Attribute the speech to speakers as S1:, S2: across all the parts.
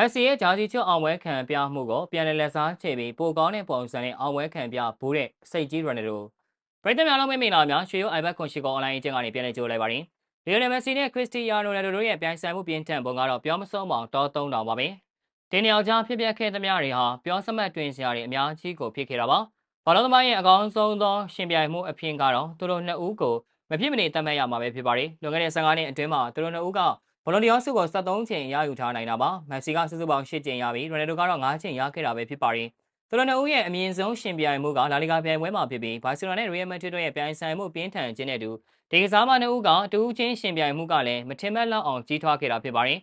S1: မက်ဆီရဲ့ဂျာစီချွတ်အောင်ပွဲခံပြမှုကိုပြန်လည်လက်စားချေပြီးပိုကောင်းတဲ့ပုံစံနဲ့အောင်ပွဲခံပြဘူးတဲ့စိတ်ကြီးရန်တို့ပရိသတ်များလုံးမင်္ဂလာများရွှေရိုးအိုင်ဘတ်ခွန်ရှိကောအွန်လိုင်းအကျင့်ကနေပြန်လည်ကြိုးလိုက်ပါရစေ။လီယိုနယ်မက်ဆီနဲ့ခရစ္စတီယာနိုနယ်ဒိုတို့ရဲ့ပြိုင်ဆိုင်မှုပြင်းထန်ပုံကတော့ပြောမဆုံးပေါင်တောသုံးတောင်ပါပဲ။တင်းနေအောင်ကြားဖြစ်ပျက်ခဲ့သမျှတွေဟာပြောစမှတ်တွင်စရာတွေအများကြီးကိုဖြစ်ခဲ့တာပါ။ဘာလို့သမားရဲ့အကောင်းဆုံးသောရှင်ပြိုင်မှုအဖြစ်ကတော့သူတို့နှစ်ဦးကိုမဖြစ်မနေတတ်မှတ်ရမှာပဲဖြစ်ပါတယ်။လွန်ခဲ့တဲ့15နှစ်အတွင်းမှာသူတို့နှစ်ဦးက ဘလွန်ဒီယောဆုကို73ချိန်ရယူထားနိုင်တာပါမက်ဆီကစုစုပေါင်း8ချိန်ရပြီးရိုနယ်ဒိုကတော့9ချိန်ရခဲ့တာပဲဖြစ်ပါတယ်သူတို့နှစ်ဦးရဲ့အမြင့်ဆုံးရှင်ပြိုင်မှုကလာလီဂါပြိုင်ပွဲမှာဖြစ်ပြီးဘာစီလိုနာနဲ့ရီယယ်မက်ဒရစ်တို့ရဲ့ပြိုင်ဆိုင်မှုပြင်းထန်ခြင်းနဲ့တူဒီကစားမနှစ်ဦးကတူးချင်းရှင်ပြိုင်မှုကလည်းမထင်မှတ်လောက်အောင်ကြီးထွားခဲ့တာဖြစ်ပါတယ်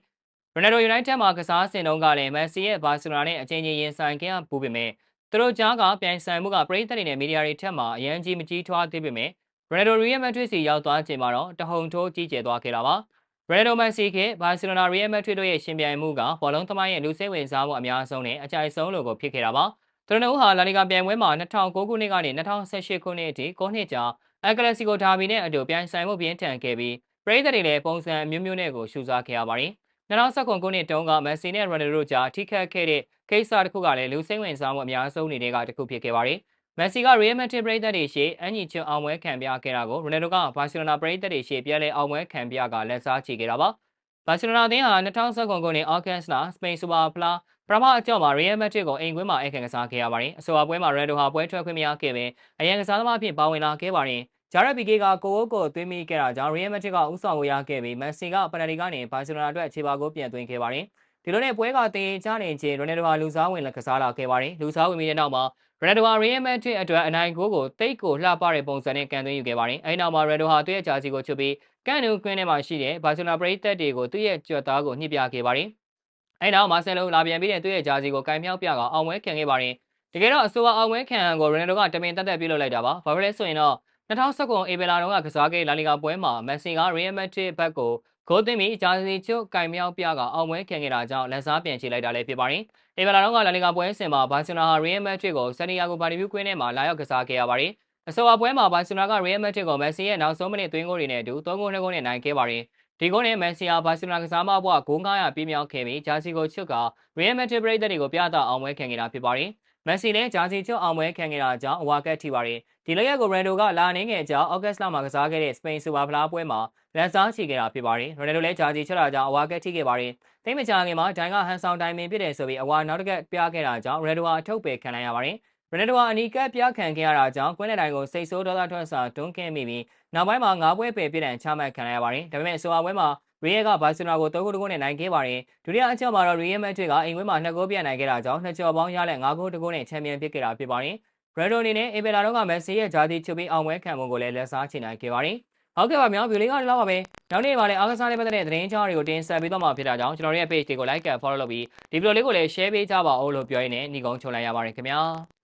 S1: ရိုနယ်ဒိုယူနိုက်တက်မှာကစားစင်တုန်းကလည်းမက်ဆီရဲ့ဘာစီလိုနာနဲ့အချိန်ချင်းရင်ဆိုင်ခဲ့ရပူပေမဲ့သူတို့ကြားကပြိုင်ဆိုင်မှုကပရိသတ်တွေနဲ့မီဒီယာတွေထက်မှအရန်ကြီးမကြီးထွားသေးပေမဲ့ရိုနယ်ဒိုရီယယ်မက်ဒရစ်စီရောက်သွားချိန်မှာတော့တဟုန်ထိုးကြီးကျယ်သွားခဲ့တာပါ။ ရယ်ဒိုမန်စီကဘာစီလိုနာရီယယ်မက်ဒရစ်တို့ရဲ့ရှင်ပြိုင်မှုကဘောလုံးသမိုင်းရဲ့လူစိတ်ဝင်စားမှုအများဆုံးနဲ့အကြိုက်ဆုံးလိုကိုဖြစ်ခဲ့တာပါ။သူတို့ဟာလာလီဂါပြိုင်ပွဲမှာ2009ခုနှစ်ကနေ2018ခုနှစ်အထိ9နှစ်ကြာအက်ကလစီကိုဒါဘီနဲ့အတူပြိုင်ဆိုင်မှုပြင်းထန်ခဲ့ပြီးပရိသတ်တွေလည်းပုံစံအမျိုးမျိုးနဲ့ကိုရှုစားခဲ့ရပါတယ်။2019ခုနှစ်တုန်းကမက်ဆီနဲ့ရိုနယ်ဒိုတို့ကြားထိခတ်ခဲ့တဲ့ကိစ္စတစ်ခုကလည်းလူစိတ်ဝင်စားမှုအများဆုံးနေတဲ့ကတစ်ခုဖြစ်ခဲ့ပါတယ်။ မက်ဆီကရီယယ်မက်ဒရစ်ပရိသတ်တွေရှေ့အန်ဂျီချွန်အောင်ပွဲခံပြခဲ့တာကိုရိုနယ်ဒိုကဘာစီလိုနာပရိသတ်တွေရှေ့ပြန်လည်အောင်ပွဲခံပြကလက်စားချေခဲ့တာပါ။ဘာစီလိုနာအသင်းဟာ2019ခုနှစ်အော့ဂတ်စ်လစပိန်စူပါဖလားပထမအကြော့မှာရီယယ်မက်ဒရစ်ကိုအိမ်ကွင်းမှာအိတ်ခံကစားခဲ့ရပါတယ်။အဆိုပါပွဲမှာရန်ဒိုဟာပွဲထွက်ခွင့်မရခဲ့ပဲအရန်ကစားသမားအဖြစ်ပါဝင်လာခဲ့ပါတယ်။ဂျာရက်ပီကေကကိုဝိုကိုသွင်းမိခဲ့တာကြောင့်ရီယယ်မက်ဒရစ်ကဥဆောင်ဝေရခဲ့ပြီးမက်ဆီကပနတီကနေဘာစီလိုနာအတွက်အခြေပါကိုပြန်သွင်းခဲ့ပါတယ်။ဒီလိုနဲ့ပွဲကတင်ချနေချင်းရိုနယ်ဒိုဟာလူစားဝင်လက်ကစားလာခဲ့ပါတယ်။လူစားဝင်ပြီးတဲ့နောက်မှာ ရန်ဒိုဟာရီယယ်မက်ဒရစ်အတွက်အနိုင်ဂိုးကိုတိတ်ကိုလှပတဲ့ပုံစံနဲ့ကန်သွင်းယူခဲ့ပါတယ်။အဲဒီနောက်မှာရန်ဒိုဟာသူ့ရဲ့ဂျာစီကိုချွတ်ပြီးကန်နူကွင်းထဲမှာရှိတဲ့ဘာစီလိုနာပရိသတ်တွေကိုသူ့ရဲ့ကြွက်သားကိုညှိပြခဲ့ပါတယ်။အဲဒီနောက်မာဆယ်လိုလာပြန်ပြီးတဲ့သူ့ရဲ့ဂျာစီကိုကင်မြောက်ပြကအောင်ပွဲခံခဲ့ပါတယ်။တကယ်တော့အဆိုပါအောင်ပွဲခံကိုရန်ဒိုကတမင်တက်တက်ပြုလုပ်လိုက်တာပါ။ဘာဖြစ်လဲဆိုရင်တော့ 2019အေဘယ်လာတုန်းကကစားခဲ့လာလီဂါပွဲမှာမက်ဆီကရီယယ်မက်ဒရစ်ဘက်ကိုဂိုးသွင်းပြီးဂျာစီချုပ်ကင်မြောက်ပြကအောင်ပွဲခံခဲ့တာကြောင့်လက်စားပြန်ချေလိုက်တာလည်းဖြစ်ပါတယ်။အေဗလာတော့ကလာလီဂါပွဲစဉ်မှာဘာစီလိုနာဟာရီယယ်မက်ဒရစ်ကိုဆန်နီယာဂိုဘာဒီဗျူးကွင်းထဲမှာလာရောက်ကစားခဲ့ရပါတယ်။အဆိုပါပွဲမှာဘာစီလိုနာကရီယယ်မက်ဒရစ်ကိုမက်ဆီရဲ့နောက်ဆုံးမိနစ်သွင်းဂိုးတွေနဲ့အတူ3ဂိုး2ဂိုးနဲ့နိုင်ခဲ့ပါတယ်။ဒီဂိုးနဲ့မက်ဆီဟာဘာစီလိုနာကစားမဘွားဂိုး900ပြည့်မြောက်ခဲ့ပြီးဂျာစီကိုချွတ်ကရီယယ်မက်ဒရစ်ပရိသတ်တွေကိုပြသအောင်ပွဲခံခဲ့တာဖြစ်ပါတယ်။ မက်ဆီလည်းဂျာစီချွတ်အောင်ပွဲခံခဲ့တာကြောင့်အဝါကက်ထိပါတယ်။ဒီလက်ရက်ကိုရန်ဒိုကလာနေငယ်ကြောင့်ဩဂတ်စ်လမှာကစားခဲ့တဲ့စပိန်စူပါဖလားပွဲမှာလက်စားချီခဲ့တာဖြစ်ပါတယ်။ရန်ဒိုလည်းဂျာစီချွတ်တာကြောင့်အဝါကက်ထိခဲ့ပါတယ်။သိမကြခင်မှာဒိုင်ကဟန်ဆောင်တိုင်ပင်ဖြစ်တယ်ဆိုပြီးအဝါနောက်တစ်ကက်ပြခဲ့တာကြောင့်ရန်ဒိုဟာထုတ်ပယ်ခံလိုက်ရပါတယ်။ရန်ဒိုဟာအနီးကပ်ပြခံခဲ့ရတာကြောင့်ကွင်းတဲ့တိုင်ကိုစိတ်ဆိုးဒေါသထွက်စာတွန်းခဲ့မိပြီးနောက်ပိုင်းမှာငါးပွဲပယ်ပြစ်ဒဏ်ချမှတ်ခံလိုက်ရပါတယ်။ဒါပေမဲ့ဆိုပါပွဲမှာ ရီယယ်ကဘာစီလိုနာကို3ဂိုးတဂိုးနဲ့နိုင်ခဲ့ပါတယ်။ဒုတိယအကြောင်းမှာတော့ရီယယ်မက်ဒရစ်ကအိမ်ကွင်းမှာ2ဂိုးပြတ်နိုင်ခဲ့တာကြောင့်နှစ်ကျော်ပေါင်းရလက်5ဂိုးတဂိုးနဲ့ချန်ပီယံဖြစ်ခဲ့တာဖြစ်ပါတယ်။ရန်ဒိုအနေနဲ့အေဘယ်လာတော့ကမက်ဆီရဲ့ဂျာတီချူပြီးအောင်ပွဲခံမှုကိုလည်းလက်စားချနိုင်ခဲ့ပါတယ်။ဟုတ်ကဲ့ပါမြောင်ဗီဒီယိုလေးကလောက်ပါပဲနောက်နေ့မှာလည်းအားကစားလေးပတ်သက်တဲ့သတင်းကြားတွေကိုတင်ဆက်ပေးတော့မှာဖြစ်တာကြောင့်ကျွန်တော်တို့ရဲ့ page တွေကို like and follow လုပ်ပြီးဒီဗီဒီယိုလေးကိုလည်း share ပေးကြပါဦးလို့ပြောရင်းနဲ့ညီကုန်းချုံလိုက်ရပါတယ်ခင်ဗျာ